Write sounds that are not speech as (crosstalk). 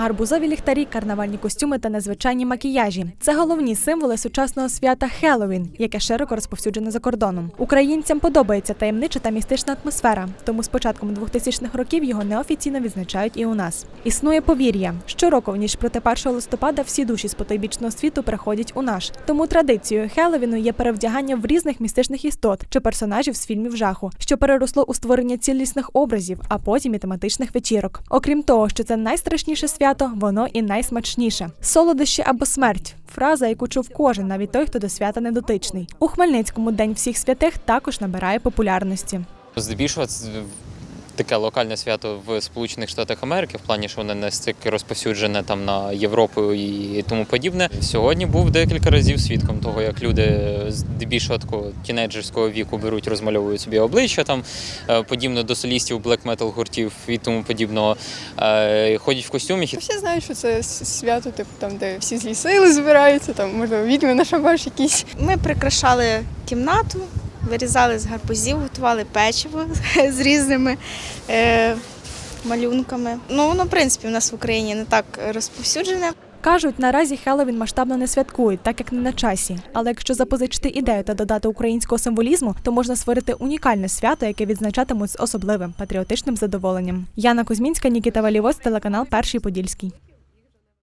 Гарбузові ліхтарі, карнавальні костюми та незвичайні макіяжі це головні символи сучасного свята Хеллоуін, яке широко розповсюджене за кордоном. Українцям подобається таємнича та містична атмосфера, тому з початком 2000-х років його неофіційно відзначають і у нас. Існує повір'я. Щороку, в ніч проти 1 листопада, всі душі з потойбічного світу приходять у наш. Тому традицією Хеллоуіну є перевдягання в різних містичних істот чи персонажів з фільмів жаху, що переросло у створення цілісних образів, а потім і тематичних вечірок. Окрім того, що це найстрашніше свято, воно і найсмачніше. Солодощі або смерть. Фраза, яку чув кожен, навіть той, хто до свята не дотичний. У Хмельницькому День всіх святих також набирає популярності. Здебільшого таке локальне свято в Сполучених Штатах Америки, в плані, що воно не стільки розповсюджене там на Європу і тому подібне. Сьогодні був декілька разів свідком того, як люди здебільшого такого тінейджерського віку беруть, розмальовують собі обличчя там, е, подібно до солістів блек метал гуртів і тому подібного. Е, Ходять в костюмі. Всі знають, що це свято, типу там, де всі злі сили збираються, там можливо відьми на шабаш якісь. Ми прикрашали кімнату, вирізали з гарбузів, готували печиво (laughs) з різними е, малюнками. Ну, воно, в принципі, в нас в Україні не так розповсюджене. Кажуть, наразі Хеллоуін масштабно не святкують, так як не на часі. Але якщо запозичити ідею та додати українського символізму, то можна створити унікальне свято, яке відзначатимуть з особливим патріотичним задоволенням. Яна Кузьмінська, Нікіта Валівоз, телеканал Перший Подільський.